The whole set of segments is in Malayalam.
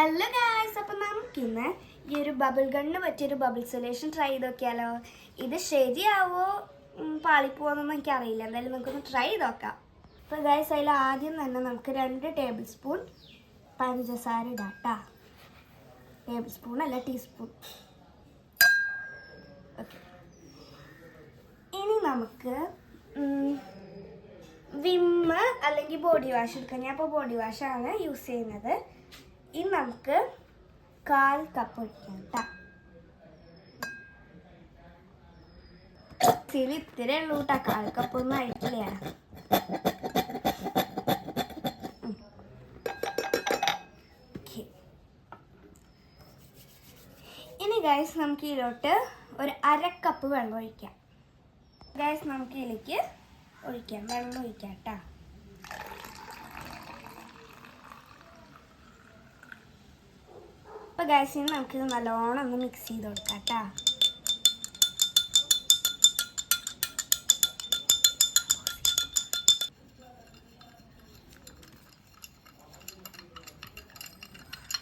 ഹലോ ഗായ്സ് അപ്പം നമുക്കിന്ന് ഈ ഒരു ബബിൾ ഗണ്ണിന് പറ്റിയൊരു ബബിൾ സൊല്യൂഷൻ ട്രൈ ചെയ്ത് നോക്കിയാലോ? ഇത് ശരിയാവോ? പാളിപ്പോവെന്നൊന്നും എനിക്ക് എനിക്കറിയില്ല. എന്തായാലും നമുക്കൊന്ന് ട്രൈ ചെയ്ത് നോക്കാം. അപ്പോൾ ഗായ്സ് അതിൽ ആദ്യം തന്നെ നമുക്ക് രണ്ട് ടേബിൾ സ്പൂൺ പഞ്ചസാര ഇടാം കേട്ടോ ടേബിൾ സ്പൂൺ അല്ല ടീസ്പൂൺ ഓക്കെ ഇനി നമുക്ക് വിമ്മ് അല്ലെങ്കിൽ ബോഡി വാഷ് എടുക്കാം. ഞാൻ ഇപ്പോൾ ബോഡി വാഷാണ് യൂസ് ചെയ്യുന്നത്. ഇനി നമുക്ക് കാൽ കപ്പ് ഒഴിക്കാം ഇതിൽ ഇത്തിരി ഉള്ളൂ കേട്ടോ കാൽ കപ്പ് ഒന്നും ആയിട്ടില്ല. ഇനി ഗൈസ് നമുക്ക് ഇതിലോട്ട് ഒരു അര കപ്പ് വെള്ളം ഒഴിക്കാം. ഗൈസ് നമുക്ക് ഇതിലേക്ക് ഒഴിക്കാം. വെള്ളം ഒഴിക്കാം കേട്ടോ അപ്പോൾ നിന്ന് നമുക്കിത് നല്ലോണം ഒന്ന് മിക്സ് ചെയ്ത് കൊടുക്കാം കേട്ടോ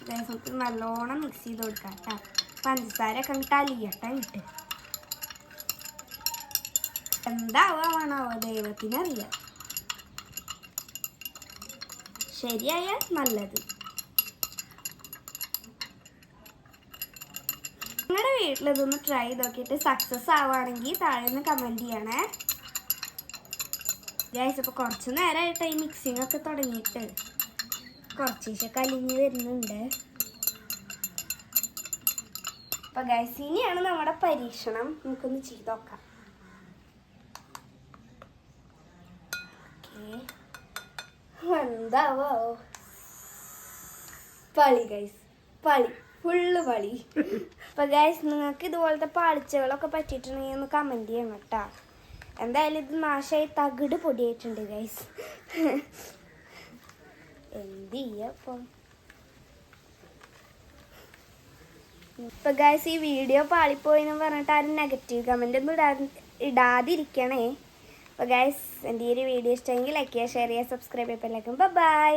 നമുക്ക് നല്ലോണം മിക്സ് ചെയ്ത് കൊടുക്കാം കേട്ടോ പഞ്ചസാര ഒക്കെ അങ്ങോട്ട് അലിയട്ടെ ഇട്ട് എന്താവാണാവോ ദൈവത്തിനറിയാം. ശരിയായാൽ നല്ലത്. നിങ്ങളുടെ വീട്ടിൽ ഇതൊന്ന് ട്രൈ ചെയ്ത് നോക്കിയിട്ട് സക്സസ് ആവുകയാണെങ്കിൽ താഴെ നിന്ന് കമന്റ് ചെയ്യണേ. ഗ്യാസ് ഇപ്പോൾ കുറച്ച് നേരമായിട്ട് ഈ മിക്സിംഗ് ഒക്കെ തുടങ്ങിയിട്ട്. കുറച്ചൊക്കെ കലിഞ്ഞ് വരുന്നുണ്ട്. അപ്പോൾ ഗൈസ് ഇനിയാണ് നമ്മുടെ പരീക്ഷണം. നമുക്കൊന്ന് ചെയ്ത് നോക്കാം. എന്താവോ? പളി ഗൈസ് പളി. ഫുള്ള് പളി അപ്പൊ ഗൈസ് നിങ്ങൾക്ക് ഇതുപോലത്തെ പാളിച്ചകളൊക്കെ പറ്റിയിട്ടുണ്ടെങ്കിൽ ഒന്ന് കമന്റ് ചെയ്യണം കേട്ടാ. എന്തായാലും ഇത് നാശമായി തകിട് പൊടിയായിട്ടുണ്ട് ഗൈസ് എന്ത് ചെയ്യപ്പം ഇപ്പൊ? ഗൈസ് ഈ വീഡിയോ പാളിപ്പോയി എന്ന് പറഞ്ഞിട്ട് ആരും നെഗറ്റീവ് കമന്റ് ഒന്നും ഇടാ ഇടാതിരിക്കണേ. അപ്പൊ ഗൈസ് എന്റെ ഈ ഒരു വീഡിയോ ഇഷ്ടമെങ്കിൽ ലൈക്ക് ചെയ്യുക ഷെയർ ചെയ്യുക. സബ്സ്ക്രൈബ് ചെയ്യുക ബൈ